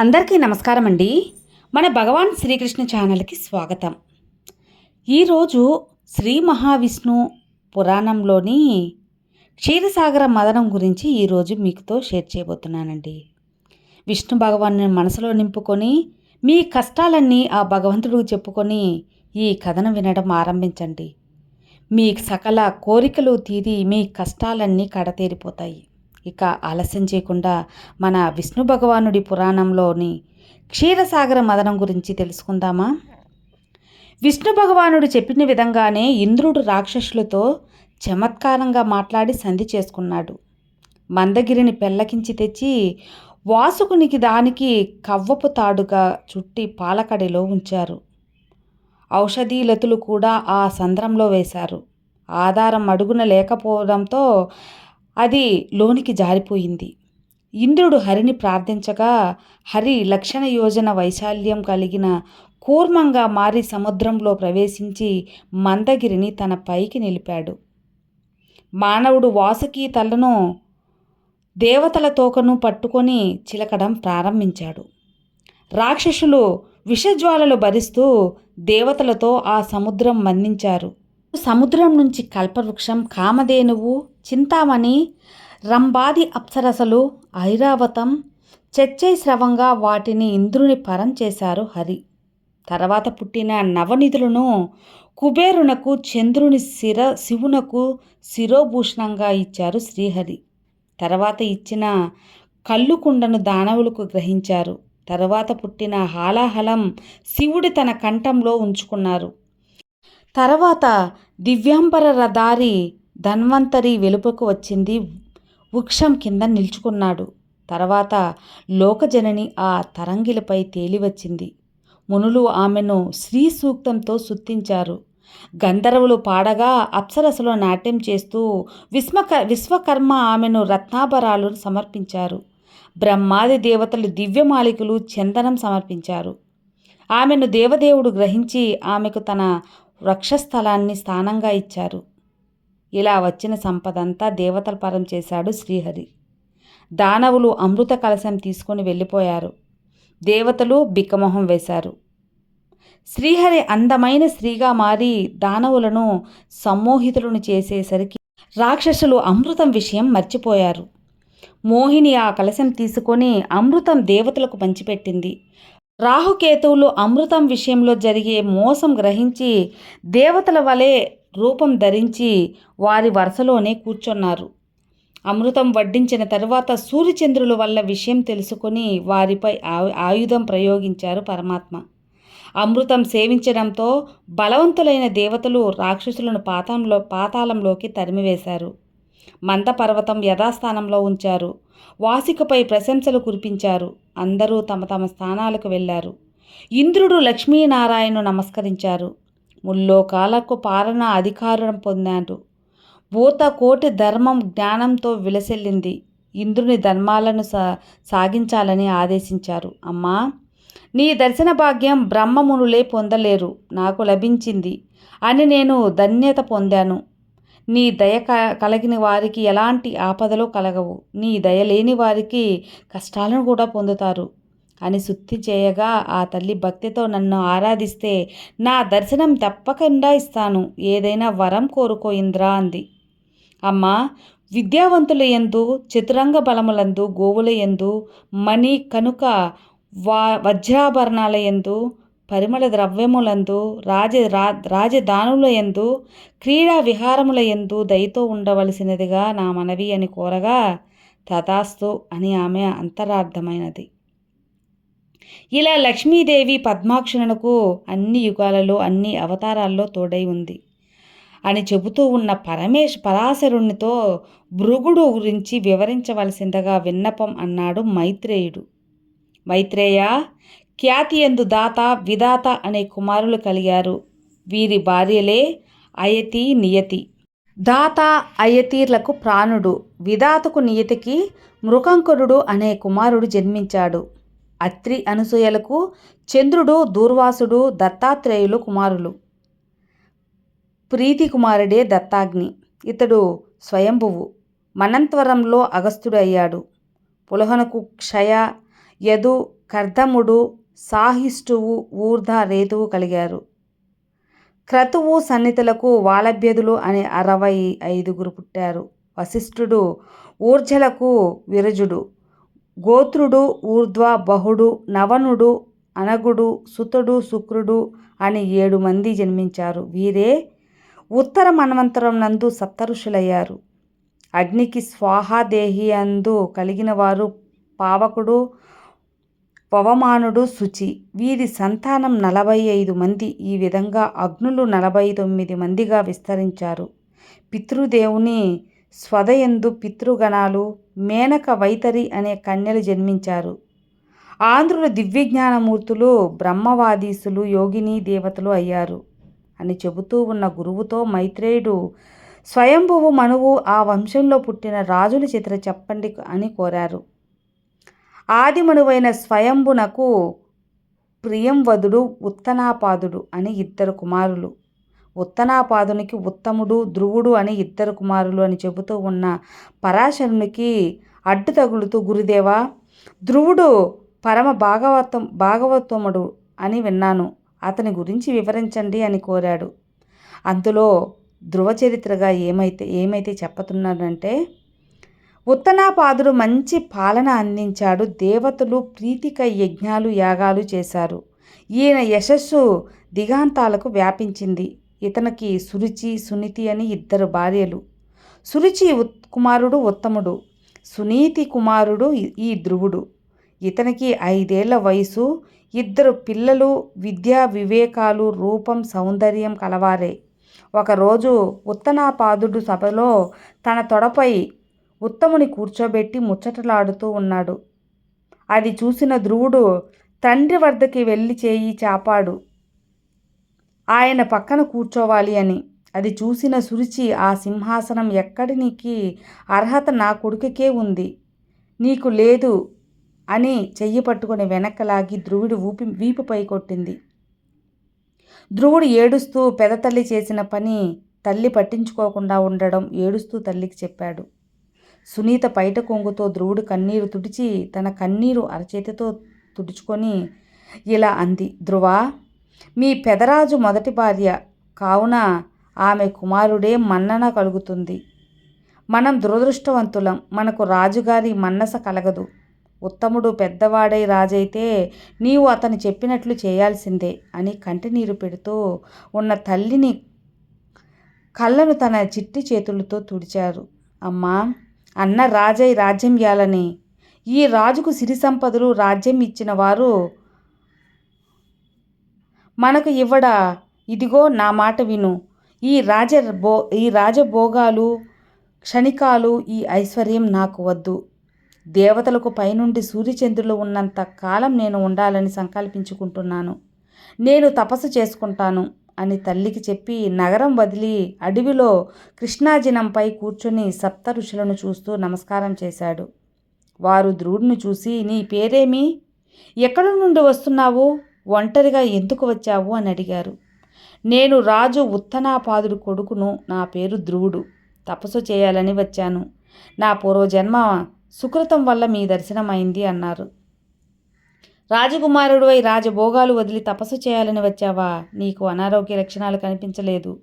అందరికీ నమస్కారం అండి. మన భగవాన్ శ్రీకృష్ణ ఛానల్కి స్వాగతం. ఈరోజు శ్రీ మహావిష్ణు పురాణంలోని క్షీరసాగర మదనం గురించి ఈరోజు మీకుతో షేర్ చేయబోతున్నానండి. విష్ణు భగవాన్ని మనసులో నింపుకొని మీ కష్టాలన్నీ ఆ భగవంతుడికి చెప్పుకొని ఈ కథను వినడం ఆరంభించండి. మీ సకల కోరికలు తీరి మీ కష్టాలన్నీ కడతేరిపోతాయి. ఇక ఆలస్యం చేయకుండా మన విష్ణు భగవానుడి పురాణంలోని క్షీరసాగర మదనం గురించి తెలుసుకుందామా? విష్ణు భగవానుడు చెప్పిన విధంగానే ఇంద్రుడు రాక్షసులతో చమత్కారంగా మాట్లాడి సంధి చేసుకున్నాడు. మందగిరిని పెల్లకించి తెచ్చి వాసుకునికి దానికి కవ్వపు తాడుగా చుట్టి పాలకడిలో ఉంచారు. ఔషధీలతులు కూడా ఆ సంద్రంలో వేశారు. ఆధారం అడుగున లేకపోవడంతో అది లోనికి జారిపోయింది. ఇంద్రుడు హరిని ప్రార్థించగా హరి లక్షణ యోజన వైశాల్యం కలిగిన కూర్మంగా మారి సముద్రంలో ప్రవేశించి మందగిరిని తన పైకి నిలిపాడు. మానవుడు వాసుకి తలను దేవతల తోకను పట్టుకొని చిలకడం ప్రారంభించాడు. రాక్షసులు విషజ్వాలలు భరిస్తూ దేవతలతో ఆ సముద్రం మందించారు సముద్రం నుంచి కల్పవృక్షం కామధేనువు చింతామణి రంబాది అప్సరసలు ఐరావతం చర్చై స్రవంగా వాటిని ఇంద్రుని పరం చేశారు హరి. తర్వాత పుట్టిన నవనిధులను కుబేరునకు చంద్రుని శిర శివునకు శిరోభూషణంగా ఇచ్చారు శ్రీహరి. తర్వాత ఇచ్చిన కళ్ళుకుండను దానవులకు గ్రహించారు. తర్వాత పుట్టిన హాలాహలం శివుడి తన కంఠంలో ఉంచుకున్నారు. తర్వాత దివ్యాంబర రదారి ధన్వంతరి వెలుపకు వచ్చింది వృక్షం కింద నిల్చుకున్నాడు. తర్వాత లోకజనని ఆ తరంగిలపై తేలివచ్చింది. మునులు ఆమెను శ్రీ సూక్తంతో సుత్తించారు. గంధర్వులు పాడగా అప్సరసలో నాట్యం చేస్తూ విశ్వక విశ్వకర్మ ఆమెను రత్నాభరాలు సమర్పించారు. బ్రహ్మాది దేవతలు దివ్యమాలికలు చందనం సమర్పించారు. ఆమెను దేవదేవుడు గ్రహించి ఆమెకు తన వృక్షస్థలాన్ని స్థానంగా ఇచ్చారు. ఇలా వచ్చిన సంపదంతా దేవతల పరం చేశాడు శ్రీహరి. దానవులు అమృత కలశం తీసుకొని వెళ్ళిపోయారు. దేవతలు బిక్కమొహం వేశారు. శ్రీహరి అందమైన స్త్రీగా మారి దానవులను సమ్మోహితులను చేసేసరికి రాక్షసులు అమృతం విషయం మర్చిపోయారు. మోహిని ఆ కలశం తీసుకొని అమృతం దేవతలకు పంచిపెట్టింది. రాహుకేతువులు అమృతం విషయంలో జరిగే మోసం గ్రహించి దేవతల వలె రూపం ధరించి వారి వరుసలోనే కూర్చున్నారు. అమృతం వడ్డించిన తరువాత సూర్యచంద్రుల వల్ల విషయం తెలుసుకొని వారిపై ఆయుధం ప్రయోగించారు పరమాత్మ. అమృతం సేవించడంతో బలవంతులైన దేవతలు రాక్షసులను పాతంలో పాతాళంలోకి తరిమివేశారు. మందపర్వతం యథాస్థానంలో ఉంచారు. వాసికపై ప్రశంసలు కురిపించారు. అందరూ తమ తమ స్థానాలకు వెళ్ళారు. ఇంద్రుడు లక్ష్మీనారాయణను నమస్కరించారు. ముల్లోకాలకు పాలన అధికారం పొందాడు. భూత కోటి ధర్మం జ్ఞానంతో విలసెల్లింది. ఇంద్రుని ధర్మాలను సా సాగించాలని ఆదేశించారు. అమ్మా నీ దర్శన భాగ్యం బ్రహ్మమునులే పొందలేరు. నాకు లభించింది అని నేను ధన్యత పొందాను. నీ దయ కలిగిన వారికి ఎలాంటి ఆపదలు కలగవు. నీ దయ లేని వారికి కష్టాలను కూడా పొందుతారు. అని శుద్ధి చేయగా ఆ తల్లి భక్తితో నన్ను ఆరాధిస్తే నా దర్శనం తప్పకుండా ఇస్తాను. ఏదైనా వరం కోరుకో ఇంద్రా అంది. అమ్మా విద్యావంతుల ఎందు చతురంగ బలములందు గోవుల ఎందు మణి కనుక వా వజ్రాభరణాల ఎందు పరిమళ ద్రవ్యములందు రాజ రా రాజధానుల ఎందు క్రీడా విహారముల ఎందు దయతో ఉండవలసినదిగా నా మనవి అని కోరగా తథాస్తు అని ఆమె అంతరార్థమైనది. ఇలా లక్ష్మీదేవి పద్మాక్షణకు అన్ని యుగాలలో అన్ని అవతారాల్లో తోడై ఉంది. అని చెబుతూ ఉన్న పరమేశ్ పరాశరునితో భృగుడు గురించి వివరించవలసిందిగా విన్నపం అన్నాడు మైత్రేయుడు. మైత్రేయ ఖ్యాతియందు దాత విదాత అనే కుమారులు కలిగారు. వీరి భార్యలే అయతి నియతి. దాత అయతీర్లకు ప్రాణుడు. విదాతకు నియతికి మృకంకురుడు అనే కుమారుడు జన్మించాడు. అత్రి అనసూయలకు చంద్రుడు దూర్వాసుడు దత్తాత్రేయులు కుమారులు. ప్రీతి కుమారుడే దత్తాగ్ని. ఇతడు స్వయంభువు. మనంత్వరంలో అగస్త్యుడు అయ్యాడు. పులహనకు క్షయ యదు కర్ధముడు సాహిష్టువు ఊర్ధ రేతువు కలిగారు. క్రతువు సన్నితులకు వాలభ్యదులు అనే అరవై ఐదుగురు పుట్టారు. వశిష్ఠుడు ఊర్జలకు విరజుడు. గోత్రుడు ఊర్ధ్వ బహుడు నవనుడు అనగుడు సుతుడు శుక్రుడు అని ఏడు మంది జన్మించారు. వీరే ఉత్తర మన్వంతరం నందు సప్తఋషులయ్యారు. అగ్నికి స్వాహాదేహి అందు కలిగిన వారు పావకుడు పవమానుడు శుచి. వీరి సంతానం నలభై ఐదు మంది. ఈ విధంగా అగ్నులు నలభై తొమ్మిది మందిగా విస్తరించారు. పితృదేవుని స్వదయందు పితృగణాలు మేనక వైతరి అనే కన్యలు జన్మించారు. ఆంధ్రుల దివ్యజ్ఞానమూర్తులు బ్రహ్మవాదీసులు యోగిని దేవతలు అయ్యారు అని చెబుతూ ఉన్న గురువుతో మైత్రేయుడు స్వయంభువు మనువు ఆ వంశంలో పుట్టిన రాజుల చిత్ర చెప్పండి అని కోరారు. ఆదిమనువైన స్వయంభునకు ప్రియంవదుడు ఉత్తనాపాదుడు అని ఇద్దరు కుమారులు. ఉత్తనాపాదునికి ఉత్తముడు ధ్రువుడు అని ఇద్దరు కుమారులు అని చెబుతూ ఉన్న పరాశరునికి అడ్డు తగులుతూ గురుదేవా ధ్రువుడు పరమ భాగవతం భాగవతముడు అని విన్నాను. అతని గురించి వివరించండి అని కోరాడు. అందులో ధ్రువ చరిత్రగా ఏమైతే ఏమైతే చెప్పుతున్నాడంటే ఉత్తనాపాదుడు మంచి పాలన అందించాడు. దేవతలు ప్రీతిక యజ్ఞాలు యాగాలు చేశారు. ఈయన యశస్సు దిగాంతాలకు వ్యాపించింది. ఇతనికి సురుచి సునీతి అని ఇద్దరు భార్యలు. సురుచి కుమారుడు ఉత్తముడు సునీతి కుమారుడు ఈ ధ్రువుడు. ఇతనికి ఐదేళ్ళ వయసు ఇద్దరు పిల్లలు విద్యా వివేకాలు రూపం సౌందర్యం కలవారే. ఒకరోజు ఉత్తనాపాదుడు సభలో తన తొడపై ఉత్తముని కూర్చోబెట్టి ముచ్చటలాడుతూ ఉన్నాడు. అది చూసిన ధ్రువుడు తండ్రి వద్దకి వెళ్ళి చేయి చాపాడు. ఆయన పక్కన కూర్చోవాలి అని. అది చూసిన సురుచి ఆ సింహాసనం ఎక్కడినికి? అర్హత నా కొడుకుకే ఉంది. నీకు లేదు అని చెయ్యి పట్టుకుని వెనక్కలాగి ధ్రువుడు ఊపి వీపుపై కొట్టింది. ధ్రువుడు ఏడుస్తూ పెదతల్లి చేసిన పని తల్లి పట్టించుకోకుండా ఉండడం ఏడుస్తూ తల్లికి చెప్పాడు. సునీత పైట కొంగుతో ధ్రువుడు కన్నీరు తుడిచి తన కన్నీరు అరచేతితో తుడుచుకొని ఇలా అంది. ధ్రువా మీ పెదరాజు మొదటి భార్య కావున ఆమె కుమారుడే మన్నన కలుగుతుంది. మనం దురదృష్టవంతులం మనకు రాజుగారి మన్నస కలగదు. ఉత్తముడు పెద్దవాడై రాజైతే నీవు అతను చెప్పినట్లు చేయాల్సిందే అని కంటినీరు పెడుతూ ఉన్న తల్లిని కళ్ళను తన చిట్టి చేతులతో తుడిచారు. అమ్మా అన్న రాజై రాజ్యం ఇయాలని ఈ రాజుకు సిరి సంపదలు రాజ్యం ఇచ్చిన వారు మనకు ఇవ్వడా? ఇదిగో నా మాట విను. ఈ రాజ బో ఈ రాజభోగాలు క్షణికాలు ఈ ఐశ్వర్యం నాకు వద్దు. దేవతలకు పైనుండి సూర్యచంద్రులు ఉన్నంత కాలం నేను ఉండాలని సంకల్పించుకుంటున్నాను. నేను తపస్సు చేసుకుంటాను అని తల్లికి చెప్పి నగరం వదిలి అడవిలో కృష్ణాజినంపై కూర్చొని సప్త ఋషులను చూస్తూ నమస్కారం చేశాడు. వారు ధ్రువుడిని చూసి నీ పేరేమి? ఎక్కడి నుండి వస్తున్నావు? ఒంటరిగా ఎందుకు వచ్చావు అని అడిగారు. నేను రాజు ఉత్తనాపాదుడు కొడుకును నా పేరు ధ్రువుడు. తపస్సు చేయాలని వచ్చాను. నా పూర్వజన్మ సుకృతం వల్ల మీ దర్శనమైంది అన్నారు. రాజకుమారుడు అయి రాజభోగాలు వదిలి తపస్సు చేయాలని వచ్చావా? నీకు అనారోగ్య లక్షణాలు కనిపించలేదు.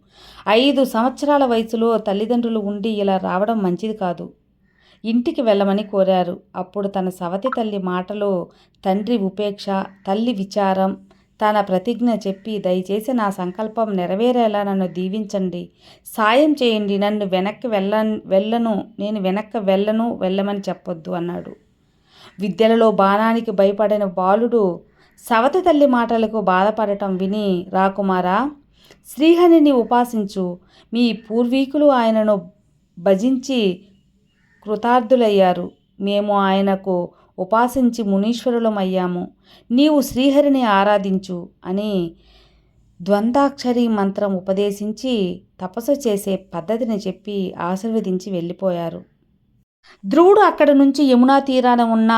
ఐదు సంవత్సరాల వయసులో తల్లిదండ్రులు ఉండి ఇలా రావడం మంచిది కాదు. ఇంటికి వెళ్ళమని కోరారు. అప్పుడు తన సవతి తల్లి మాటలో తండ్రి ఉపేక్ష తల్లి విచారం తన ప్రతిజ్ఞ చెప్పి దయచేసి నా సంకల్పం నెరవేరేలా నన్ను దీవించండి. సాయం చేయండి. నన్ను వెనక్కి వెళ్ళ వెళ్ళను. నేను వెనక్కి వెళ్ళను వెళ్ళమని చెప్పొద్దు అన్నాడు. విద్యలలో బాణానికి భయపడిన బాలుడు సవతి తల్లి మాటలకు బాధపడటం విని రాకుమారా శ్రీహరిని ఉపాసించు. మీ పూర్వీకులు ఆయనను భజించి కృతార్థులయ్యారు. మేము ఆయనకు ఉపాసించి మునీశ్వరులమయ్యాము. నీవు శ్రీహరిని ఆరాధించు అని ద్వందాక్షరి మంత్రం ఉపదేశించి తపస్సు చేసే పద్ధతిని చెప్పి ఆశీర్వదించి వెళ్ళిపోయారు. ధ్రువుడు అక్కడి నుంచి యమునా తీరాన ఉన్న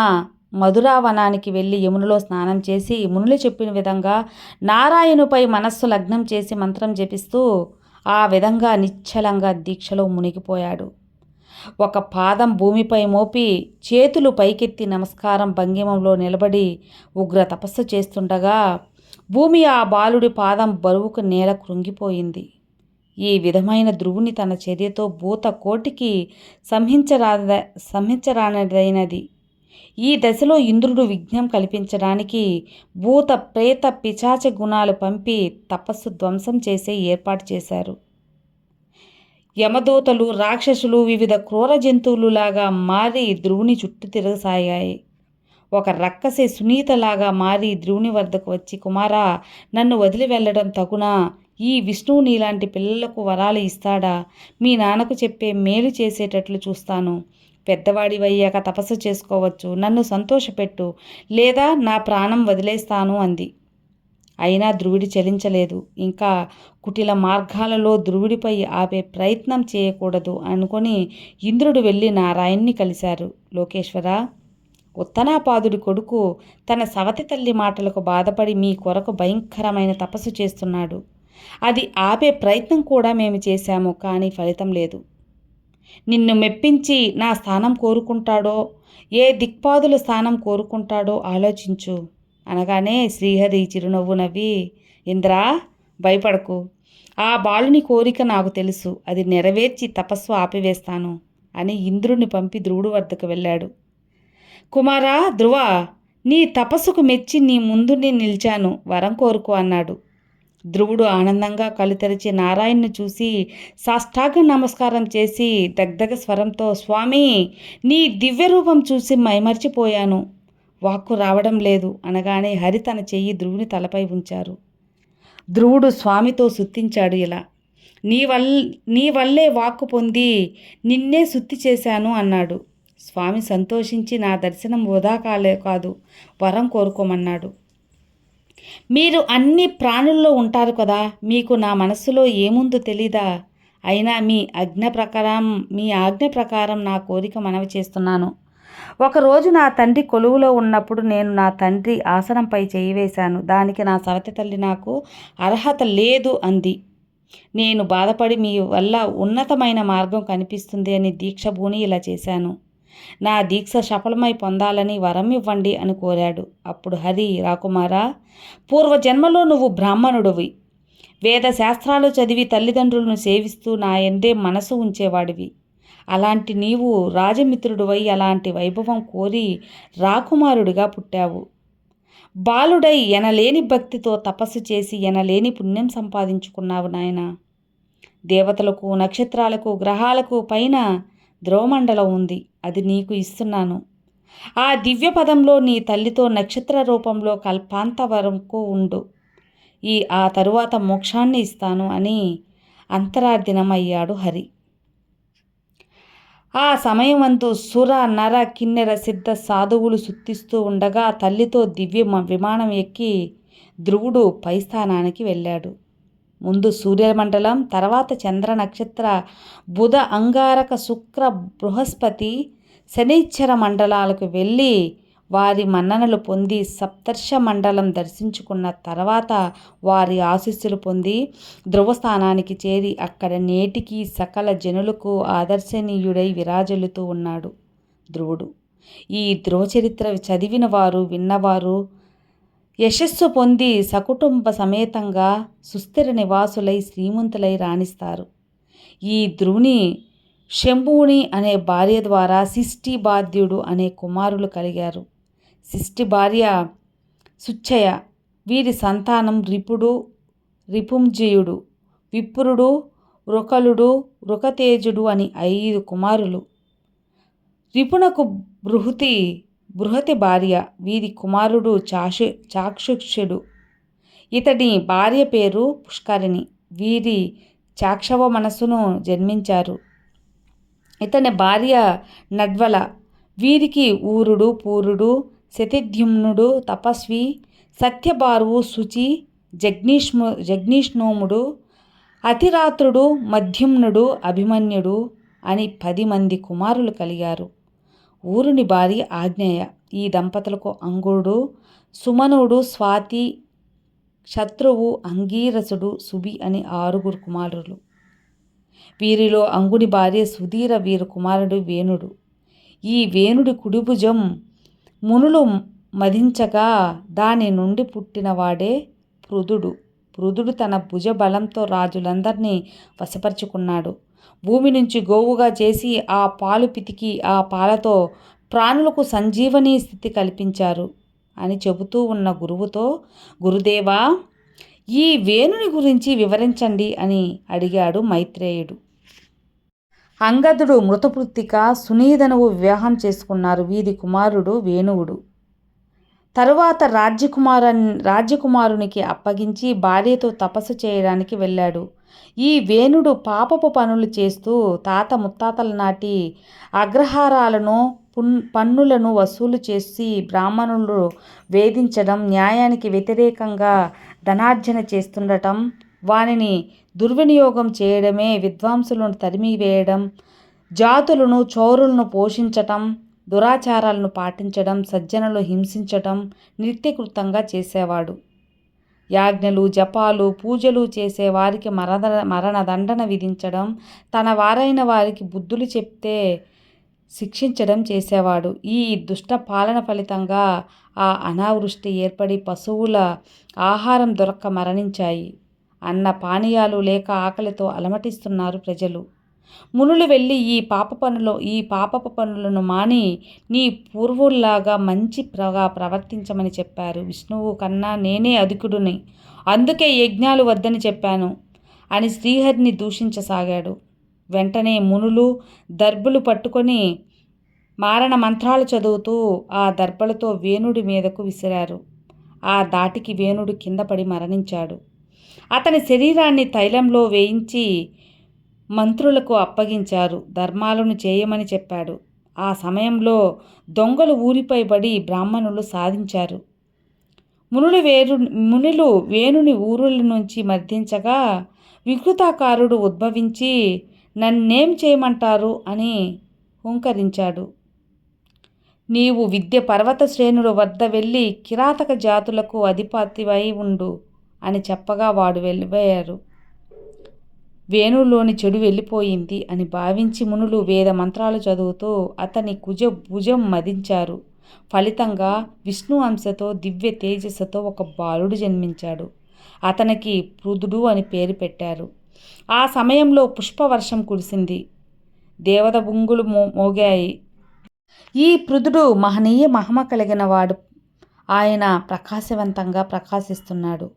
మధురావనానికి వెళ్ళి యమునలో స్నానం చేసి మునులు చెప్పిన విధంగా నారాయణుపై మనస్సు లగ్నం చేసి మంత్రం జపిస్తూ ఆ విధంగా నిశ్చలంగా దీక్షలో మునిగిపోయాడు. ఒక పాదం భూమిపై మోపి చేతులు పైకెత్తి నమస్కారం భంగిమంలో నిలబడి ఉగ్ర తపస్సు చేస్తుండగా భూమి ఆ బాలుడి పాదం బరువుకు నేల కృంగిపోయింది. ఈ విధమైన ధ్రువుని తన చర్యతో భూత కోటికి సంహించరాద సంహించరానదైనది. ఈ దశలో ఇంద్రుడు విఘ్నం కల్పించడానికి భూత ప్రేత పిచాచ గుణాలు పంపి తపస్సు ధ్వంసం చేసే ఏర్పాటు చేశారు. యమదూతలు రాక్షసులు వివిధ క్రూర జంతువులులాగా మారి ధ్రువుని చుట్టూ తిరగసాగాయి. ఒక రక్కసి సునీతలాగా మారి ధ్రువుని వద్దకు వచ్చి కుమారా నన్ను వదిలి వెళ్ళడం తగునా? ఈ విష్ణువు నీలాంటి పిల్లలకు వరాలు ఇస్తాడా? మీ నాన్నకు చెప్పే మేలు చేసేటట్లు చూస్తాను. పెద్దవాడివయ్యాక తపస్సు చేసుకోవచ్చు. నన్ను సంతోషపెట్టు. లేదా నా ప్రాణం వదిలేస్తాను అంది. అయినా ధ్రువుడి చలించలేదు. ఇంకా కుటిల మార్గాలలో ధ్రువుడిపై ఆపే ప్రయత్నం చేయకూడదు అనుకొని ఇంద్రుడు వెళ్ళి నారాయణ్ణి కలిశారు. లోకేశ్వర ఉత్తనాపాదుడి కొడుకు తన సవతి తల్లి మాటలకు బాధపడి మీ కొరకు భయంకరమైన తపస్సు చేస్తున్నాడు. అది ఆపే ప్రయత్నం కూడా మేము చేశాము కానీ ఫలితం లేదు. నిన్ను మెప్పించి నా స్థానం కోరుకుంటాడో ఏ దిక్పాదుల స్థానం కోరుకుంటాడో ఆలోచించు. అనగానే శ్రీహరి చిరునవ్వు నవ్వి ఇంద్రా భయపడకు. ఆ బాలుని కోరిక నాకు తెలుసు. అది నెరవేర్చి తపస్సు ఆపివేస్తాను అని ఇంద్రుని పంపి ధ్రువుడు వద్దకు వెళ్ళాడు. కుమారా ధ్రువ నీ తపస్సుకు మెచ్చి నీ ముందు నేను నిలిచాను. వరం కోరుకో అన్నాడు. ధ్రువుడు ఆనందంగా కళ్ళు తెరిచి నారాయణ్ను చూసి సాష్టాంగ నమస్కారం చేసి దగ్ధగ స్వరంతో స్వామి నీ దివ్య రూపం చూసి మైమర్చిపోయాను. వాక్కు రావడం లేదు అనగానే హరి తన చెయ్యి ధ్రువుని తలపై ఉంచారు. ధ్రువుడు స్వామితో సుత్తించాడు ఇలా నీ వల్ నీ వల్లే వాక్కు పొంది నిన్నే శుద్ధి చేశాను అన్నాడు. స్వామి సంతోషించి నా దర్శనం వృధా కాలే కాదు వరం కోరుకోమన్నాడు. మీరు అన్ని ప్రాణుల్లో ఉంటారు కదా మీకు నా మనస్సులో ఏముందో తెలీదా? అయినా మీ ఆజ్ఞ ప్రకారం మీ ఆజ్ఞ ప్రకారం నా కోరిక మనవి చేస్తున్నాను. ఒకరోజు నా తండ్రి కొలువులో ఉన్నప్పుడు నేను నా తండ్రి ఆసనంపై చేయి వేశాను. దానికి నా సవతి తల్లి నాకు అర్హత లేదు అంది. నేను బాధపడి మీ వల్ల ఉన్నతమైన మార్గం కనిపిస్తుంది అని దీక్ష భూని ఇలా చేశాను. నా దీక్ష సఫలమై పొందాలని వరం ఇవ్వండి అని కోరాడు. అప్పుడు హరి రాకుమారా పూర్వజన్మలో నువ్వు బ్రాహ్మణుడివి. వేద శాస్త్రాలు చదివి తల్లిదండ్రులను సేవిస్తూ నా ఎందే మనసు ఉంచేవాడివి. అలాంటి నీవు రాజమిత్రుడివై అలాంటి వైభవం కోరి రాకుమారుడిగా పుట్టావు. బాలుడై ఎనలేని భక్తితో తపస్సు చేసి ఎనలేని పుణ్యం సంపాదించుకున్నావు నాయన. దేవతలకు నక్షత్రాలకు గ్రహాలకు పైన ధ్రువమండలం ఉంది. అది నీకు ఇస్తున్నాను. ఆ దివ్య పదంలో నీ తల్లితో నక్షత్ర రూపంలో కల్పాంత వరకు ఉండు. ఈ ఆ తరువాత మోక్షాన్ని ఇస్తాను అని అంతరార్థినమయ్యాడు హరి. ఆ సమయమందు సుర నర కిన్నెర సిద్ధ సాధువులు సుత్తిస్తూ ఉండగా తల్లితో దివ్య విమానం ఎక్కి ధ్రువుడు పైస్థానానికి వెళ్ళాడు. ముందు సూర్యమండలం తర్వాత చంద్ర నక్షత్ర బుధ అంగారక శుక్ర బృహస్పతి శనిశ్చర మండలాలకు వెళ్ళి వారి మన్ననలు పొంది సప్తర్ష మండలం దర్శించుకున్న తర్వాత వారి ఆశీస్సులు పొంది ధ్రువస్థానానికి చేరి అక్కడ నేటికి సకల జనులకు ఆదర్శనీయుడై విరాజులుతూ ఉన్నాడు ధ్రువుడు. ఈ ధ్రువ చరిత్ర చదివిన వారు విన్నవారు యశస్సు పొంది సకుటుంబ సమేతంగా సుస్థిర నివాసులై శ్రీమంతులై రాణిస్తారు. ఈ ధ్రువుని శంభువుని అనే భార్య ద్వారా సిష్టి బాధ్యుడు అనే కుమారులు కలిగారు. శిష్టి భార్య సుచ్చయ వీరి సంతానం రిపుడు రిపుంజయుడు విప్రుడు వృకలుడు వృకతేజుడు అని ఐదు కుమారులు. రిపునకు బృహతి బృహతి భార్య. వీరి కుమారుడు చాషు చాక్షుషుడు ఇతడి భార్య పేరు పుష్కరిణి. వీరి చాక్షవ మనస్సును జన్మించారు. ఇతని భార్య నడ్వల. వీరికి ఊరుడు పూరుడు శతిద్యుమ్నుడు తపస్వి సత్యభారువు శుచి జగ్నీష్ము జగ్నీష్ణోముడు అతిరాత్రుడు మధ్యుమ్నుడు అభిమన్యుడు అని పది మంది కుమారులు కలిగారు. ఊరుని భార్య ఆజ్ఞేయ ఈ దంపతులకు అంగుడు సుమనుడు స్వాతి శత్రువు అంగీరసుడు సుబి అని ఆరుగురు కుమారులు. వీరిలో అంగుడి భార్య సుధీర వీరు కుమారుడు వేణుడు. ఈ వేణుడి కుడిభుజం మునులు మదించగా దాని నుండి పుట్టినవాడే పృథుడు పృథుడు తన భుజ బలంతో రాజులందరినీ వశపరుచుకున్నాడు. భూమి నుంచి గోవుగా చేసి ఆ పాలు పితికి ఆ పాలతో ప్రాణులకు సంజీవని స్థితి కల్పించారు అని చెబుతూ ఉన్న గురువుతో గురుదేవా ఈ వేణుని గురించి వివరించండి అని అడిగాడు మైత్రేయుడు. అంగదుడు మృతపృత్తిక సునీధనువు వివాహం చేసుకున్నారు వీరి కుమారుడు వేణువుడు. తరువాత రాజ్యకుమార రాజ్యకుమారునికి అప్పగించి భార్యతో తపస్సు చేయడానికి వెళ్ళాడు. ఈ వేణుడు పాపపు పనులు చేస్తూ తాత ముత్తాతల నాటి అగ్రహారాలను పున్ పన్నులను వసూలు చేసి బ్రాహ్మణులు వేధించడం న్యాయానికి వ్యతిరేకంగా ధనార్జన చేస్తుండటం వానిని దుర్వినియోగం చేయడమే విద్వాంసులను తరిమివేయడం జాతులను చోరులను పోషించటం దురాచారాలను పాటించడం సజ్జనులు హింసించటం నిత్యకృతంగా చేసేవాడు. యాజ్ఞలు జపాలు పూజలు చేసే వారికి మరణ మరణదండన విధించడం తన వారైన వారికి బుద్ధులు చెప్తే శిక్షించడం చేసేవాడు. ఈ దుష్ట పాలన ఫలితంగా ఆ అనావృష్టి ఏర్పడి పశువుల ఆహారం దొరక్క మరణించాయి. అన్న పానీయాలు లేక ఆకలితో అలమటిస్తున్నారు ప్రజలు. మునులు వెళ్ళి ఈ పాప పనులు ఈ పాపపు పనులను మాని నీ పూర్వుల్లాగా మంచి ప్రగా ప్రవర్తించమని చెప్పారు. విష్ణువు కన్నా నేనే అధికుడిని. అందుకే యజ్ఞాలు వద్దని చెప్పాను అని శ్రీహరిని దూషించసాగాడు. వెంటనే మునులు దర్భులు పట్టుకొని మారణ మంత్రాలు చదువుతూ ఆ దర్భలతో వేణుడి మీదకు విసిరారు. ఆ దాటికి వేణుడు కింద పడి మరణించాడు. అతని శరీరాన్ని తైలంలో వేయించి మంత్రులకు అప్పగించారు. ధర్మాలను చేయమని చెప్పాడు. ఆ సమయంలో దొంగలు ఊరిపై పడి బ్రాహ్మణులు సాధించారు. మునులు వేరు మునులు వేణుని ఊరుల నుంచి మర్దించగా వికృతాకారుడు ఉద్భవించి నన్నేం చేయమంటారు? అని హుంకరించాడు. నీవు విద్య పర్వత శ్రేణుల వద్ద వెళ్ళి కిరాతక జాతులకు అధిపతివై ఉండు. అని చెప్పగా వాడు వెళ్ళిపోయారు. వేణులోని చెడు వెళ్ళిపోయింది అని భావించి మునులు వేద మంత్రాలు చదువుతూ అతని కుజ భుజం మదించారు. ఫలితంగా విష్ణు అంశతో దివ్య తేజస్సుతో ఒక బాలుడు జన్మించాడు. అతనికి పృదుడు అని పేరు పెట్టారు. ఆ సమయంలో పుష్పవర్షం కురిసింది. దేవత బుంగులు మో మోగాయి. ఈ పృథుడు మహనీయ మహమ కలిగిన వాడు ఆయన ప్రకాశవంతంగా ప్రకాశిస్తున్నాడు.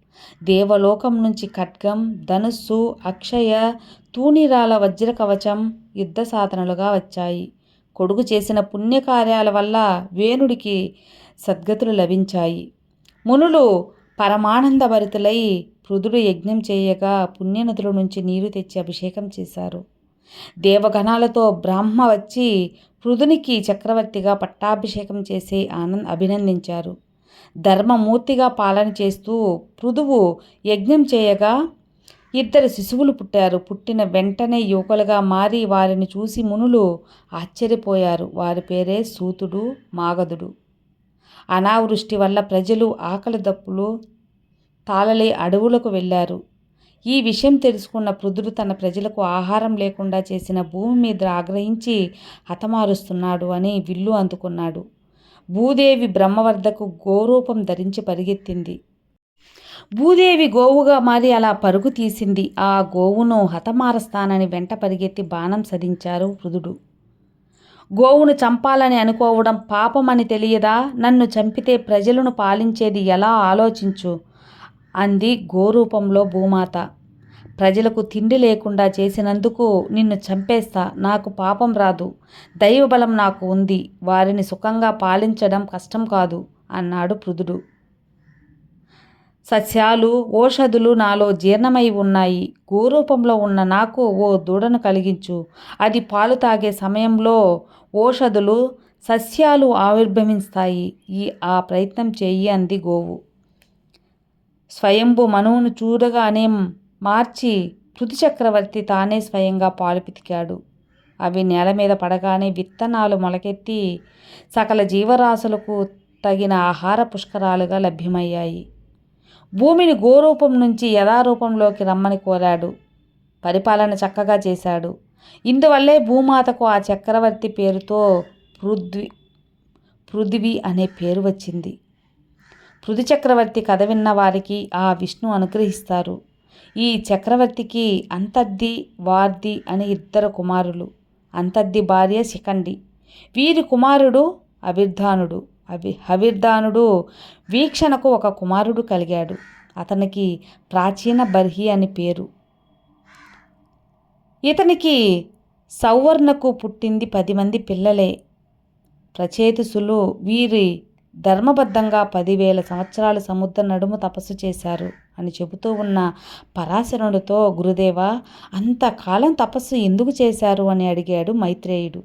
దేవలోకం నుంచి ఖడ్గం ధనుస్సు అక్షయ తూనిరాల వజ్ర కవచం యుద్ధ సాధనలుగా వచ్చాయి. కొడుకు చేసిన పుణ్యకార్యాల వల్ల వేణుడికి సద్గతులు లభించాయి. మునులు పరమానందభరితులై పృథుడు యజ్ఞం చేయగా పుణ్యనదుల నుంచి నీరు తెచ్చి అభిషేకం చేశారు. దేవగణాలతో బ్రాహ్మ వచ్చి పృథునికి చక్రవర్తిగా పట్టాభిషేకం చేసి ఆనంద్ అభినందించారు. ధర్మమూర్తిగా పాలన చేస్తూ పృథువు యజ్ఞం చేయగా ఇద్దరు శిశువులు పుట్టారు. పుట్టిన వెంటనే యువకులుగా మారి వారిని చూసి మునులు ఆశ్చర్యపోయారు. వారి పేరే సూతుడు మాగధుడు. అనావృష్టి వల్ల ప్రజలు ఆకలి దప్పులు తాళలే అడవులకు వెళ్ళారు. ఈ విషయం తెలుసుకున్న పృథుడు తన ప్రజలకు ఆహారం లేకుండా చేసిన భూమి మీద ఆగ్రహించి హతమారుస్తున్నాడు అని విల్లు అందుకున్నాడు. భూదేవి బ్రహ్మవర్ధకు గోరూపం ధరించి పరిగెత్తింది. భూదేవి గోవుగా మారి అలా పరుగు తీసింది. ఆ గోవును హతమారస్తానని వెంట పరిగెత్తి బాణం సదించారు వృధుడు గోవును చంపాలని అనుకోవడం పాపమని తెలియదా? నన్ను చంపితే ప్రజలను పాలించేది ఎలా ఆలోచించు? అంది గోరూపంలో భూమాత. ప్రజలకు తిండి లేకుండా చేసినందుకు నిన్ను చంపేస్తా. నాకు పాపం రాదు. దైవబలం నాకు ఉంది. వారిని సుఖంగా పాలించడం కష్టం కాదు అన్నాడు పృథుడు. సస్యాలు ఓషధులు నాలో జీర్ణమై ఉన్నాయి. గోరూపంలో ఉన్న నాకు ఓ దూడను కలిగించు. అది పాలు తాగే సమయంలో ఓషధులు సస్యాలు ఆవిర్భవిస్తాయి. ఈ ఆ ప్రయత్నం చెయ్యి అంది గోవు. స్వయంభు మనువును చూడగానే మార్చి పృథు చక్రవర్తి తానే స్వయంగా పాలు పితికాడు. అవి నేల మీద పడగానే విత్తనాలు మొలకెత్తి సకల జీవరాశులకు తగిన ఆహార పుష్కరాలుగా లభ్యమయ్యాయి. భూమిని గోరూపం నుంచి యథారూపంలోకి రమ్మని కోరాడు. పరిపాలన చక్కగా చేశాడు. ఇందువల్లే భూమాతకు ఆ చక్రవర్తి పేరుతో పృథ్వీ పృథివీ అనే పేరు వచ్చింది. పృథు చక్రవర్తి కథ విన్న వారికి ఆ విష్ణు అనుగ్రహిస్తారు. ఈ చక్రవర్తికి అంతద్ది వార్ది అని ఇద్దరు కుమారులు. అంతద్ది భార్య శిఖండి. వీరి కుమారుడు అభిర్ధానుడు అభి అభిర్ధానుడు వీక్షణకు ఒక కుమారుడు కలిగాడు. అతనికి ప్రాచీన బర్హి అని పేరు. ఇతనికి సౌవర్ణకు పుట్టింది పది మంది పిల్లలే. ప్రచేతుసులు వీరి ధర్మబద్ధంగా పదివేల సంవత్సరాలు సముద్ర నడుము తపస్సు చేశారు. అని చెబుతూ ఉన్న పరాశరుడితో గురుదేవ అంతకాలం తపస్సు ఎందుకు చేశారు? అని అడిగాడు మైత్రేయుడు.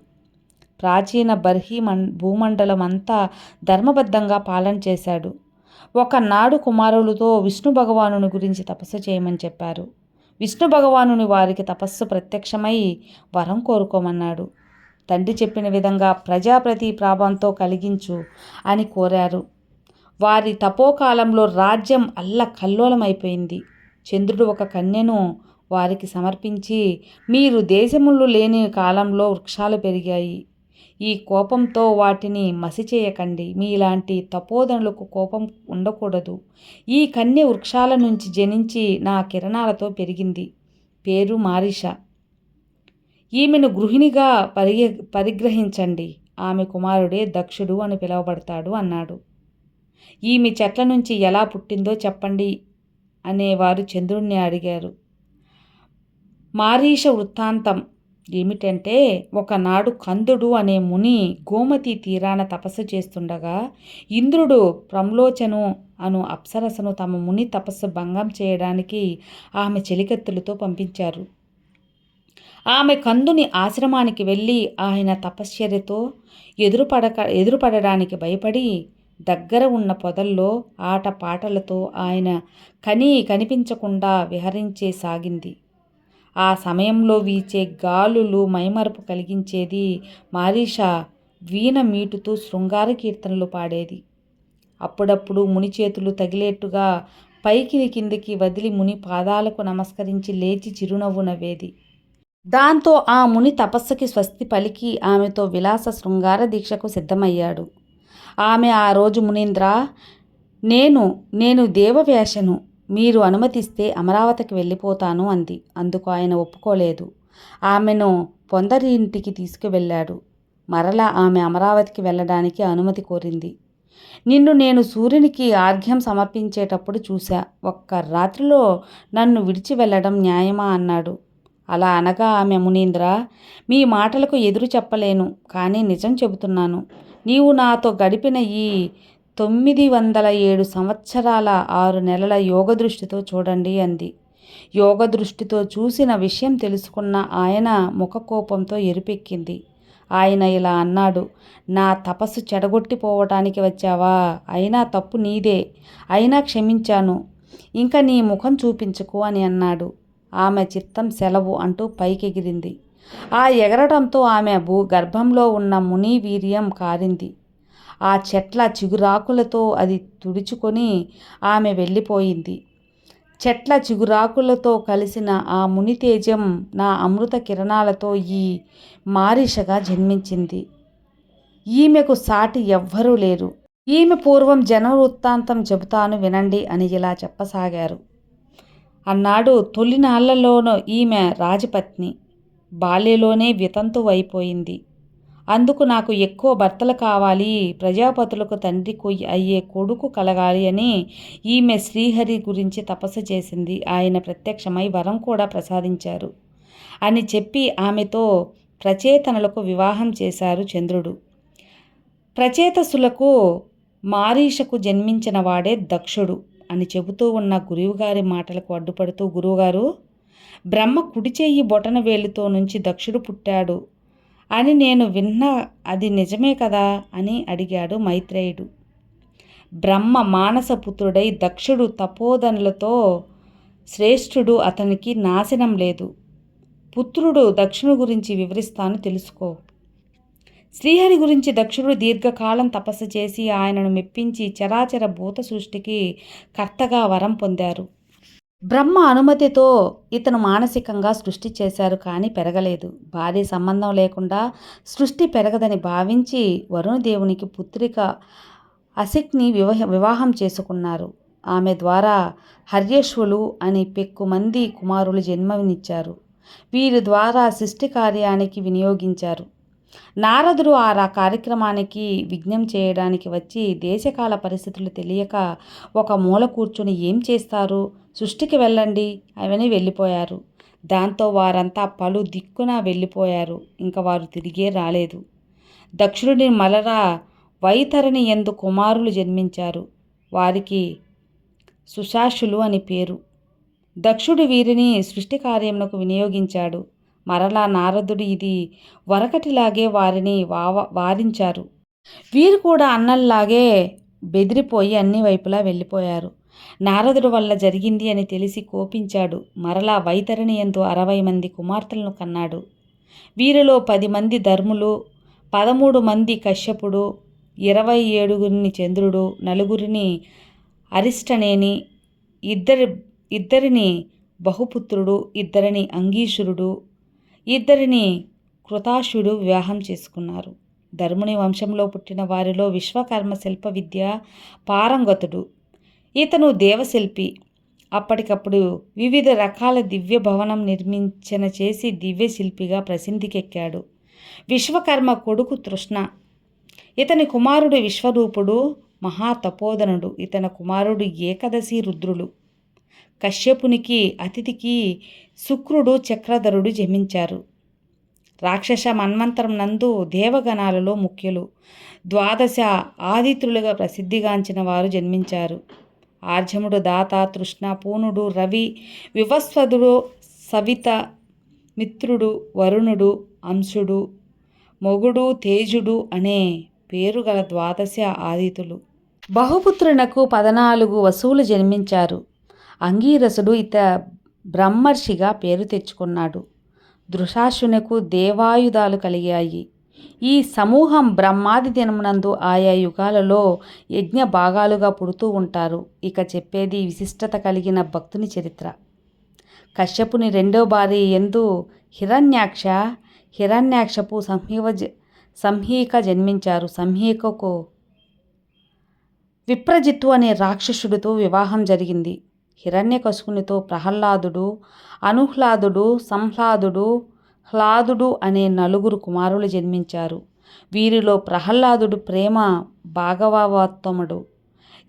ప్రాచీన బర్హి మన్ భూమండలం అంతా ధర్మబద్ధంగా పాలన చేశాడు. ఒకనాడు కుమారులతో విష్ణు భగవానుని గురించి తపస్సు చేయమని చెప్పారు. విష్ణు భగవానుని వారికి తపస్సు ప్రత్యక్షమై వరం కోరుకోమన్నాడు. తండ్రి చెప్పిన విధంగా ప్రజాప్రతి ప్రాభంతో కలిగించు అని కోరారు. వారి తపోకాలంలో రాజ్యం అల్ల కల్లోలమైపోయింది చంద్రుడు ఒక కన్యను వారికి సమర్పించి మీరు దేశములు లేని కాలంలో వృక్షాలు పెరిగాయి. ఈ కోపంతో వాటిని మసిచేయకండి. మీలాంటి తపోధనులకు కోపం ఉండకూడదు. ఈ కన్య వృక్షాల నుంచి జనించి నా కిరణాలతో పెరిగింది. పేరు మారిష. ఈమెను గృహిణిగా పరిగ పరిగ్రహించండి. ఆమె కుమారుడే దక్షుడు అని పిలువబడతాడు అన్నాడు. ఈమె చెట్ల నుంచి ఎలా పుట్టిందో చెప్పండి అనేవారు చంద్రుణ్ణి అడిగారు. మారీష వృత్తాంతం ఏమిటంటే ఒకనాడు కందుడు అనే ముని గోమతి తీరాన తపస్సు చేస్తుండగా ఇంద్రుడు ప్రమ్లోచను అను అప్సరసను తమ ముని తపస్సు భంగం చేయడానికి ఆమె చెలికత్తులతో పంపించారు. ఆమె కందుని ఆశ్రమానికి వెళ్ళి ఆయన తపశ్చర్యతో ఎదురుపడక ఎదురుపడడానికి భయపడి దగ్గర ఉన్న పొదల్లో ఆట పాటలతో ఆయన కనీ కనిపించకుండా విహరించే సాగింది. ఆ సమయంలో వీచే గాలులు మైమరపు కలిగించేది మారీషా వీణ మీటుతూ శృంగార కీర్తనలు పాడేది. అప్పుడప్పుడు ముని చేతులు తగిలేట్టుగా పైకి కిందికి వదిలి ముని పాదాలకు నమస్కరించి లేచి చిరునవ్వు నవ్వేది. దాంతో ఆ ముని తపస్సుకి స్వస్తి పలికి ఆమెతో విలాస శృంగార దీక్షకు సిద్ధమయ్యాడు. ఆమె ఆ రోజు మునీంద్ర నేను నేను దేవవేషను మీరు అనుమతిస్తే అమరావతికి వెళ్ళిపోతాను అంది. అందుకు ఆయన ఒప్పుకోలేదు. ఆమెను పొందరి ఇంటికి తీసుకువెళ్ళాడు. మరలా ఆమె అమరావతికి వెళ్ళడానికి అనుమతి కోరింది. నిన్ను నేను సూర్యునికి ఆర్ఘ్యం సమర్పించేటప్పుడు చూశా. ఒక్క రాత్రిలో నన్ను విడిచి వెళ్ళడం న్యాయమా అన్నాడు. అలా అనగా ఆమె మునీంద్ర మీ మాటలకు ఎదురు చెప్పలేను కానీ నిజం చెబుతున్నాను. నీవు నాతో గడిపిన ఈ తొమ్మిది వందల ఏడు సంవత్సరాల ఆరు నెలల యోగ దృష్టితో చూడండి అంది. యోగ దృష్టితో చూసిన విషయం తెలుసుకున్న ఆయన ముఖకోపంతో ఎరుపెక్కింది. ఆయన ఇలా అన్నాడు నా తపస్సు చెడగొట్టిపోవటానికి వచ్చావా? అయినా తప్పు నీదే. అయినా క్షమించాను. ఇంకా నీ ముఖం చూపించుకో అని అన్నాడు. ఆమె చిత్తం సెలవు అంటూ పైకెగిరింది. ఆ ఎగరడంతో ఆమె భూ గర్భంలో ఉన్న ముని వీర్యం కారింది. ఆ చెట్ల చిగురాకులతో అది తుడుచుకొని ఆమె వెళ్ళిపోయింది. చెట్ల చిగురాకులతో కలిసిన ఆ ముని తేజం నా అమృత కిరణాలతో ఈ మారిషగా జన్మించింది. ఈమెకు సాటి ఎవ్వరూ లేరు. ఈమె పూర్వం జన వృత్తాంతం చెబుతాను వినండి అని ఇలా చెప్పసాగారు. అన్నాడు తొలినాళ్ళలోనూ ఈమె రాజపత్ని. బాల్యలోనే వితంతు అయిపోయింది అందుకు నాకు ఎక్కువ భర్తలు కావాలి ప్రజాపతులకు తండ్రి అయ్యే కొడుకు కలగాలి అని ఈమె శ్రీహరి గురించి తపస్సు చేసింది. ఆయన ప్రత్యక్షమై వరం కూడా ప్రసాదించారు. అని చెప్పి ఆమెతో ప్రచేతనలకు వివాహం చేశారు చంద్రుడు. ప్రచేతసులకు మారీషకు జన్మించిన వాడే దక్షుడు అని చెబుతూ ఉన్న గురువుగారి మాటలకు అడ్డుపడుతూ గురువుగారు బ్రహ్మ కుడిచేయి బొటన వేలుతో నుంచి దక్షుడు పుట్టాడు. అని నేను విన్నా అది నిజమే కదా? అని అడిగాడు మైత్రేయుడు. బ్రహ్మ మానసపుత్రుడై దక్షుడు తపోధనులతో శ్రేష్ఠుడు అతనికి నాశనం లేదు. పుత్రుడు దక్షుడు గురించి వివరిస్తాను తెలుసుకో. శ్రీహరి గురించి దక్షుడు దీర్ఘకాలం తపస్సు చేసి ఆయనను మెప్పించి చరాచర భూత సృష్టికి కర్తగా వరం పొందారు. బ్రహ్మ అనుమతితో ఇతను మానసికంగా సృష్టి చేశారు కానీ పెరగలేదు. భార్య సంబంధం లేకుండా సృష్టి పెరగదని భావించి వరుణదేవునికి పుత్రిక అసిక్ని వివాహ వివాహం చేసుకున్నారు. ఆమె ద్వారా హర్యశ్వులు అని పెక్కుమంది కుమారులు జన్మనిచ్చారు. వీరి ద్వారా సృష్టి కార్యానికి వినియోగించారు. నారదుడు ఆ కార్యక్రమానికి విఘ్నం చేయడానికి వచ్చి దేశకాల పరిస్థితులు తెలియక ఒక మూల కూర్చుని ఏం చేస్తారు? సృష్టికి వెళ్ళండి అవని వెళ్ళిపోయారు. దాంతో వారంతా పలు దిక్కున వెళ్ళిపోయారు. ఇంకా వారు తిరిగే రాలేదు. దక్షుడిని మలరా వైతరణి ఎందు కుమారులు జన్మించారు. వారికి సుశాషులు అని పేరు. దక్షుడు వీరిని సృష్టి కార్యమునకు వినియోగించాడు. మరలా నారదుడు ఇది వరకటిలాగే వారిని వావ వారించారు. వీరు కూడా అన్నల్లాగే బెదిరిపోయి అన్ని వైపులా వెళ్ళిపోయారు. నారదుడు వల్ల జరిగింది అని తెలిసి కోపించాడు. మరలా వైతరిణి ఎందు అరవై మంది కుమార్తెలను కన్నాడు. వీరిలో పది మంది ధర్ములు పదమూడు మంది కశ్యపుడు ఇరవై ఏడుగురిని చంద్రుడు నలుగురిని అరిష్టనేని ఇద్దరి ఇద్దరిని బహుపుత్రుడు ఇద్దరిని అంగీషురుడు ఇద్దరిని కృతాశుడు వివాహం చేసుకున్నారు. ధర్ముని వంశంలో పుట్టిన వారిలో విశ్వకర్మ శిల్ప విద్య పారంగతుడు. ఇతను దేవశిల్పి. అప్పటికప్పుడు వివిధ రకాల దివ్య భవనం నిర్మించన చేసి దివ్య శిల్పిగా ప్రసిద్ధికెక్కాడు. విశ్వకర్మ కొడుకు తృష్ణ. ఇతని కుమారుడు విశ్వరూపుడు మహాతపోధనుడు ఇతని కుమారుడు ఏకదశి రుద్రులు. కశ్యపునికి అతిథికి శుక్రుడు చక్రధరుడు జన్మించారు రాక్షస మన్వంతరం నందు దేవగణాలలో ముఖ్యులు. ద్వాదశ ఆదిత్రులుగా ప్రసిద్ధిగాంచిన వారు జన్మించారు. ఆర్జముడు దాత తృష్ణ పూనుడు రవి వివస్వదుడు సవిత మిత్రుడు వరుణుడు అంశుడు మొగుడు తేజుడు అనే పేరు గల ద్వాదశ ఆదితులు బహుపుత్రునకు పదనాలుగు వసువులు జన్మించారు. అంగీరసుడు ఇత బ్రహ్మర్షిగా పేరు తెచ్చుకున్నాడు. దృశాశునకు దేవాయుధాలు కలిగాయి. ఈ సమూహం బ్రహ్మాది దినమునందు ఆయా యుగాలలో యజ్ఞ భాగాలుగా పుడుతూ ఉంటారు. ఇక చెప్పేది విశిష్టత కలిగిన భక్తుని చరిత్ర. కశ్యపుని రెండో భార్య ఎందు హిరణ్యాక్ష హిరణ్యాక్షపు సంహీవ జ- సంహీక జన్మించారు. సంహీకకు విప్రజిత్తు అనే రాక్షసుడితో వివాహం జరిగింది. హిరణ్యకశునితో ప్రహ్లాదుడు అనుహ్లాదుడు సంహ్లాదుడు హ్లాదుడు అనే నలుగురు కుమారులు జన్మించారు. వీరిలో ప్రహ్లాదుడు ప్రేమ భాగవతోత్తముడు.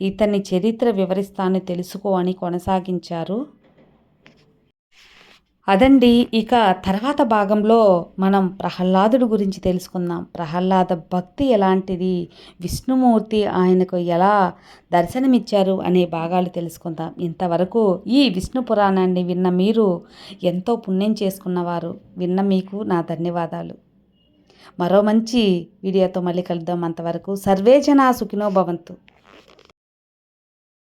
ఇతని చరిత్ర వివరిస్తాను తెలుసుకో అని కొనసాగించారు. అదండి ఇక తర్వాత భాగంలో మనం ప్రహ్లాదుడు గురించి తెలుసుకుందాం. ప్రహ్లాద భక్తి ఎలాంటిది? విష్ణుమూర్తి ఆయనకు ఎలా దర్శనమిచ్చారు అనే భాగాలు తెలుసుకుందాం. ఇంతవరకు ఈ విష్ణు పురాణాన్ని విన్న మీరు ఎంతో పుణ్యం చేసుకున్నవారు. విన్న మీకు నా ధన్యవాదాలు. మరో మంచి వీడియోతో మళ్ళీ కలుద్దాం అంతవరకు. సర్వేజనా సుఖినో భవంతు.